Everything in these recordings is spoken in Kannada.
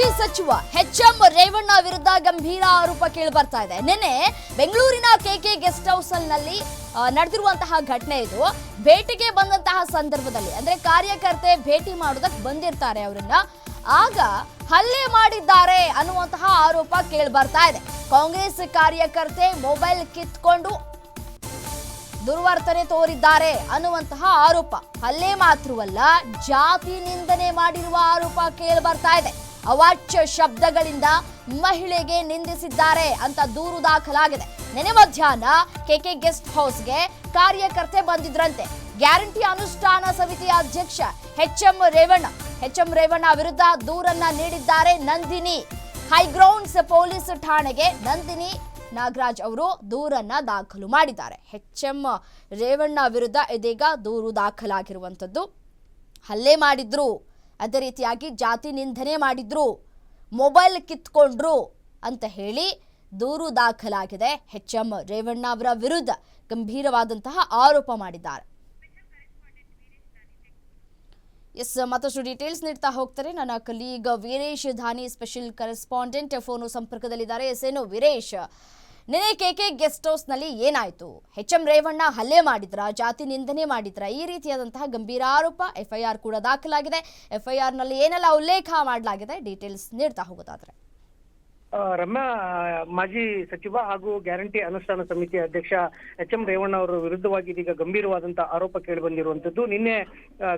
ಮಾಜಿ ಸಚಿವ ಎಚ್ ಎಂ ರೇವಣ್ಣ ವಿರುದ್ಧ ಗಂಭೀರ ಆರೋಪ ಕೇಳಿ ಬರ್ತಾ ಇದೆ. ನಿನ್ನೆ ಬೆಂಗಳೂರಿನ ಕೆಕೆ ಗೆಸ್ಟ್ ಹೌಸ್ನಲ್ಲಿ ನಡೆದಿರುವಂತಹ ಘಟನೆ ಇದು. ಭೇಟಿಗೆ ಬಂದಂತಹ ಸಂದರ್ಭದಲ್ಲಿ, ಅಂದ್ರೆ ಕಾರ್ಯಕರ್ತೆ ಭೇಟಿ ಮಾಡೋದಕ್ಕೆ ಬಂದಿರ್ತಾರೆ ಅವರನ್ನ. ಆಗ ಹಲ್ಲೆ ಮಾಡಿದ್ದಾರೆ ಅನ್ನುವಂತಹ ಆರೋಪ ಕೇಳಿ ಬರ್ತಾ ಇದೆ. ಕಾಂಗ್ರೆಸ್ ಕಾರ್ಯಕರ್ತೆ ಮೊಬೈಲ್ ಕಿತ್ಕೊಂಡು ದುರ್ವರ್ತನೆ ತೋರಿದ್ದಾರೆ ಅನ್ನುವಂತಹ ಆರೋಪ. ಹಲ್ಲೆ ಮಾತ್ರವಲ್ಲ, ಜಾತಿ ನಿಂದನೆ ಮಾಡಿರುವ ಆರೋಪ ಕೇಳಿ ಬರ್ತಾ ಇದೆ. ಅವಾಚ್ಯ ಶಬ್ದಗಳಿಂದ ಮಹಿಳೆಗೆ ನಿಂದಿಸಿದ್ದಾರೆ ಅಂತ ದೂರು ದಾಖಲಾಗಿದೆ. ನೆನೆ ಮಧ್ಯಾಹ್ನ ಕೆಕೆ ಗೆಸ್ಟ್ ಹೌಸ್ಗೆ ಕಾರ್ಯಕರ್ತೆ ಬಂದಿದ್ರಂತೆ. ಗ್ಯಾರಂಟಿ ಅನುಷ್ಠಾನ ಸಮಿತಿಯ ಅಧ್ಯಕ್ಷ H M Revanna. H M Revanna ವಿರುದ್ಧ ದೂರನ್ನ ನೀಡಿದ್ದಾರೆ ನಂದಿನಿ. ಹೈಗ್ರೌಂಡ್ಸ್ ಪೊಲೀಸ್ ಠಾಣೆಗೆ ನಂದಿನಿ ನಾಗರಾಜ್ ಅವರು ದೂರನ್ನ ದಾಖಲು ಮಾಡಿದ್ದಾರೆ. ಎಚ್ ಎಂ ರೇವಣ್ಣ ವಿರುದ್ಧ ಇದೀಗ ದೂರು ದಾಖಲಾಗಿರುವಂಥದ್ದು. ಹಲ್ಲೆ ಮಾಡಿದ್ರು. ಅದೇ ರೀತಿಯಾಗಿ ಜಾತಿ ನಿಂದನೆ ಮಾಡಿದ್ರು, ಮೊಬೈಲ್ ಕಿತ್ಕೊಂಡ್ರು ಅಂತ ಹೇಳಿ ದೂರು ದಾಖಲಾಗಿದೆ. ಎಚ್ ಎಂ ರೇವಣ್ಣ ಅವರ ವಿರುದ್ಧ ಗಂಭೀರವಾದಂತಹ ಆರೋಪ ಮಾಡಿದ್ದಾರೆ. ಎಸ್, ಮತ್ತಷ್ಟು ಡೀಟೇಲ್ಸ್ ನೀಡ್ತಾ ಹೋಗ್ತಾರೆ. ನನ್ನ colleague Veeresh Dhani, special correspondent, phone ಸಂಪರ್ಕದಲ್ಲಿದ್ದಾರೆ. ಎಸ್, ಏನು ವೀರೇಶ್? ನಿನ್ನೆ ಕೆ ಕೆ ಗೆಸ್ಟ್ ಹೌಸ್ನಲ್ಲಿ ಏನಾಯ್ತು? ಎಚ್ ಎಂ ರೇವಣ್ಣ ಹಲ್ಲೆ ಮಾಡಿದ್ರ? ಜಾತಿ ನಿಂದನೆ ಮಾಡಿದ್ರ? ಈ ರೀತಿಯಾದಂತಹ ಗಂಭೀರ ಆರೋಪ ಎಫ್ಐಆರ್ ಕೂಡ ದಾಖಲಾಗಿದೆ. ಎಫ್ಐಆರ್ನಲ್ಲಿ ಏನೆಲ್ಲ ಉಲ್ಲೇಖ ಮಾಡಲಾಗಿದೆ? ಡೀಟೇಲ್ಸ್ ನೀಡ್ತಾ ಹೋಗೋದಾದ್ರೆ. ಆ, ರಮ್ಯಾ ಮಾಜಿ ಸಚಿವ ಹಾಗೂ ಗ್ಯಾರಂಟಿ ಅನುಷ್ಠಾನ ಸಮಿತಿ ಅಧ್ಯಕ್ಷ ಎಚ್ ಎಂ ರೇವಣ್ಣ ಅವರ ವಿರುದ್ಧವಾಗಿ ಇದೀಗ ಗಂಭೀರವಾದಂತಹ ಆರೋಪ ಕೇಳಿ ಬಂದಿರುವಂತದ್ದು ನಿನ್ನೆ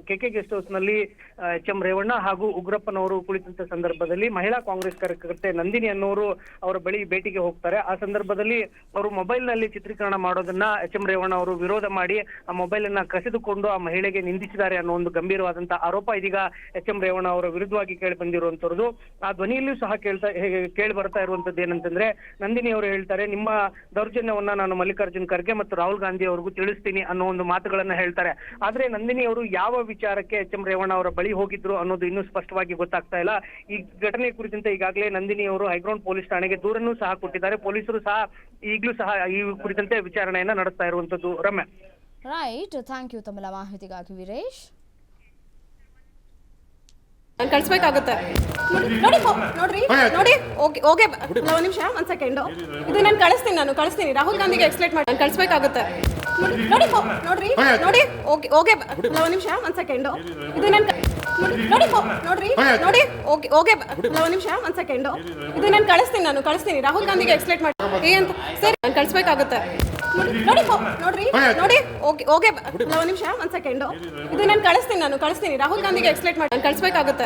ಕೆಕೆ ಗೆಸ್ಟ್ ಹೌಸ್ನಲ್ಲಿ ಎಚ್ ಎಂ ರೇವಣ್ಣ ಹಾಗೂ ಉಗ್ರಪ್ಪನವರು ಕುಳಿತಂತ ಸಂದರ್ಭದಲ್ಲಿ ಮಹಿಳಾ ಕಾಂಗ್ರೆಸ್ ಕಾರ್ಯಕರ್ತೆ ನಂದಿನಿ ಅನ್ನೋರು ಅವರ ಬಳಿ ಭೇಟಿಗೆ ಹೋಗ್ತಾರೆ. ಆ ಸಂದರ್ಭದಲ್ಲಿ ಅವರು ಮೊಬೈಲ್ನಲ್ಲಿ ಚಿತ್ರೀಕರಣ ಮಾಡೋದನ್ನ ಎಚ್ ಎಂ ರೇವಣ್ಣ ಅವರು ವಿರೋಧ ಮಾಡಿ ಆ ಮೊಬೈಲ್ ಅನ್ನ ಕಸಿದುಕೊಂಡು ಆ ಮಹಿಳೆಗೆ ನಿಂದಿಸಿದ್ದಾರೆ ಅನ್ನೋ ಒಂದು ಗಂಭೀರವಾದಂತಹ ಆರೋಪ ಇದೀಗ ಎಚ್ ಎಂ ರೇವಣ್ಣ ಅವರ ವಿರುದ್ಧವಾಗಿ ಕೇಳಿ ಬಂದಿರುವಂತದ್ದು ಆ ಧ್ವನಿಯಲ್ಲಿಯೂ ಸಹ ಕೇಳ್ತಾ ಕೇಳಿ ಬರ್ತಾ ಇರುವಂತದ್ದು ಏನಂತಂದ್ರೆ ನಂದಿನಿ ಅವರು ಹೇಳ್ತಾರೆ, ನಿಮ್ಮ ದೌರ್ಜನ್ಯವನ್ನ ನಾನು ಮಲ್ಲಿಕಾರ್ಜುನ್ ಖರ್ಗೆ ಮತ್ತು ರಾಹುಲ್ ಗಾಂಧಿ ಅವ್ರಿಗೂ ತಿಳಿಸ್ತೀನಿ ಅನ್ನೋ ಒಂದು ಮಾತುಗಳನ್ನ ಹೇಳ್ತಾರೆ. ಆದ್ರೆ ನಂದಿನಿ ಅವರು ಯಾವ ವಿಚಾರಕ್ಕೆ ಎಚ್ ಎಂ ರೇವಣ್ಣ ಅವರ ಬಳಿ ಹೋಗಿದ್ರು ಅನ್ನೋದು ಇನ್ನೂ ಸ್ಪಷ್ಟವಾಗಿ ಗೊತ್ತಾಗ್ತಾ ಇಲ್ಲ. ಈ ಘಟನೆ ಕುರಿತಂತೆ ಈಗಾಗಲೇ ನಂದಿನಿ ಅವರು ಹೈಗ್ರೌಂಡ್ ಪೊಲೀಸ್ ಠಾಣೆಗೆ ದೂರನ್ನು ಸಹ ಕೊಟ್ಟಿದ್ದಾರೆ. ಪೊಲೀಸರು ಸಹ ಈಗಲೂ ಸಹ ಈ ಕುರಿತಂತೆ ವಿಚಾರಣೆಯನ್ನ ನಡೆಸ್ತಾ ಇರುವಂತದ್ದು ರಮ್ಯ. ರೈಟ್ ಥ್ಯಾಂಕ್ ಯು ತಮ್ಮೆಲ್ಲ ಮಾಹಿತಿಗಾಗಿ ವೀರೇಶ್. ನಾನು ಕಳಿಸ್ಬೇಕಾಗುತ್ತೆ. ನೋಡಿ ನೋಡ್ರಿ ನೋಡಿ ಓಕೆ ಓಕೆ ಒಂದು ನಿಮಿಷ ಒಂದು ಸೆಕೆಂಡು ಇದು ನಾನು ಕಳಿಸ್ತೀನಿ ನಾನು ಕಳಿಸ್ತೀನಿ. ರಾಹುಲ್ ಗಾಂಧಿಗೆ ಎಕ್ಸ್ಪ್ಲೇಟ್ ಮಾಡಿ. ನಾನು ಕಳಿಸ್ಬೇಕಾಗುತ್ತೆ. ನೋಡಿ ನೋಡ್ರಿ ನೋಡಿ ಓಕೆ ಓಕೆ ಒಂದು ನಿಮಿಷ ಒಂದು ಸೆಕೆಂಡು ಇದು ನಾನು ನೋಡಿ ನೋಡ್ರಿ ನೋಡಿ ಓಕೆ ಓಕೆ ಒಂದು ನಿಮಿಷ ಒಂದು ಸೆಕೆಂಡು ಇದು ನಾನು ಕಳಿಸ್ತೀನಿ ನಾನು ಕಳಿಸ್ತೀನಿ. ರಾಹುಲ್ ಗಾಂಧಿಗೆ ಎಕ್ಸ್ಪ್ಲೇಟ್ ಮಾಡಿ. ಏ ಅಂತ ಸರಿ ನಾನು ಕಳಿಸ್ಬೇಕಾಗುತ್ತೆ. ನೋಡಿ ನೋಡಿ ನೋಡ್ರಿ ನೋಡಿ ಓಕೆ ಓಕೆ ಒಂದು ನಿಮಿಷ ಒಂದು ಸೆಕೆಂಡು ಇದು ನಾನು ಕಳಿಸ್ತೀನಿ ನಾನು ಕಳಿಸ್ತೀನಿ. ರಾಹುಲ್ ಗಾಂಧಿಗೆ ಎಕ್ಸ್ಪ್ಲೇಟ್ ಮಾಡಿ. ನಾನು ಕಳಿಸ್ಬೇಕಾಗುತ್ತೆ.